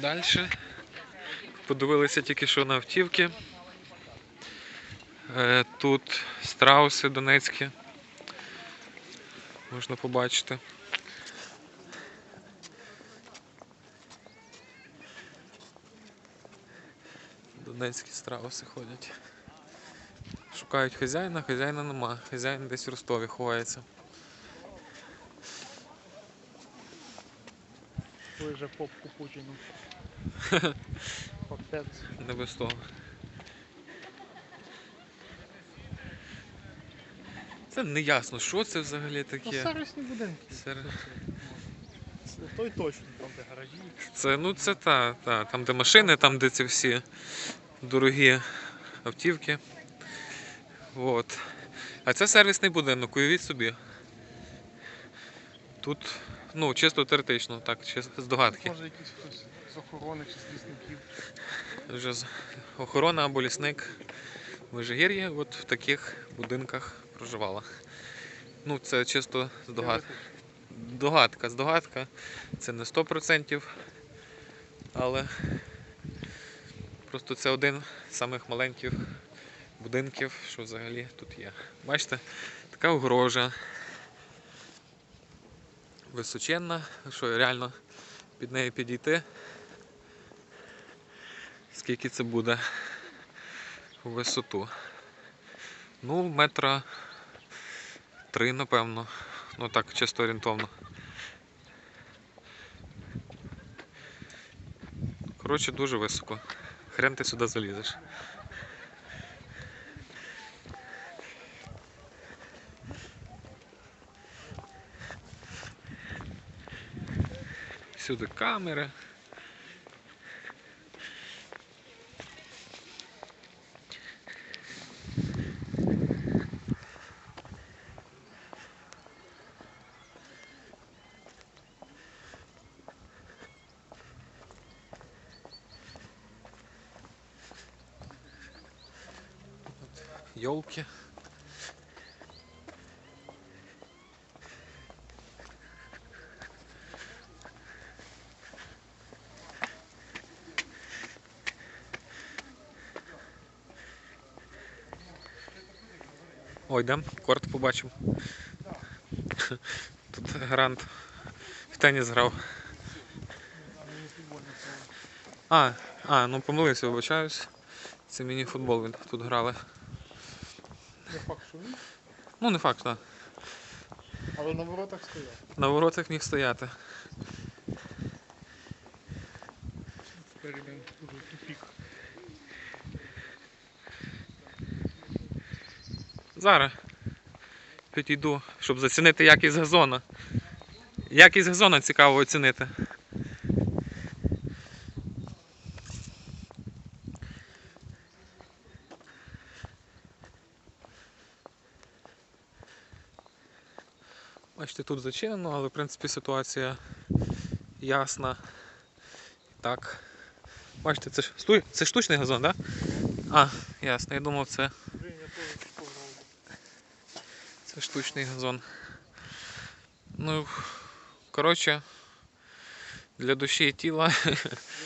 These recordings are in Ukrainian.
Далі. Подивилися тільки що на автівки. Е, Тут страуси донецькі. Можна побачити. Донецькі страуси ходять. Шукають хазяїна, хазяїна нема. Хазяїн десь в Ростові ховається. Ви же попку Путіну. Капець. Не без того. Це не ясно, що це взагалі Ну, таке. сервісні будинки. Сер- Це той точно, там де гаражі. Це, ну це та, та, там де машини, там де ці всі дорогі автівки. От. А це сервісний будинок, уявіть собі. Тут, ну, чисто теоретично, так, чисто з догадки. Може якийсь хтось з охорони чи з лісників. Вже з- охорона або лісник Межигір'я от в таких будинках проживала. Ну, це чисто здогадка. Догадка, здогадка. Це не 100%, але просто це один з самих маленьких будинків, що взагалі тут є. Бачите, така огорожа. Височенна, що реально під нею підійти. Скільки це буде у висоту? Ну, метра три, напевно. Ну так, чисто орієнтовно. Коротше, дуже високо. Хрен ти сюди залізеш. Всюди камери. Йолки. Ой, йдем, корт побачимо. Тут грант в теніс грав. А, а, ну помилився, вибачаюсь. Це міні-футбол він тут грали. Не факт, що він, Ну, не факт, так. але на воротах стояв. На воротах міг стояти. Тепер йдемо дуже тупік. Зараз підійду, щоб зацінити якість газона. Якість газона цікаво оцінити. Бачите, тут зачинено, але в принципі ситуація ясна. Так. Бачите, це ж це штучний газон, так? Да? А, ясно, я думав це. Це штучний газон. Ну, коротше, для душі і тіла. Він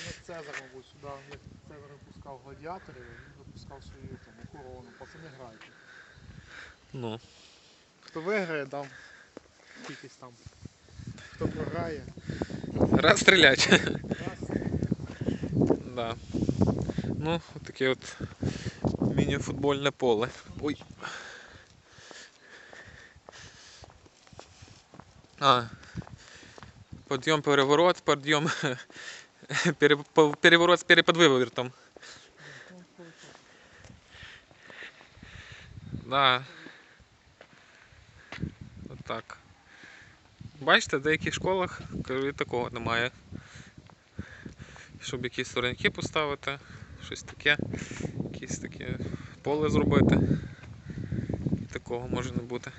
як Цезар, мабуть, сюди, як Цезар випускав гладіаторів, він випускав свою там охорону. Пацани грають. Ну, Хто виграє, дам якийсь там. Хто програє, раз стрілять. раз. да. Ну, таке от міні-футбольне поле. Ой. А. Подйом переворот, пере- Переворот з переподвивертом. Да. Отак. Бачите, в деяких школах такого немає. Щоб якісь сторонки поставити, щось таке, якесь таке поле зробити. Такого може не бути.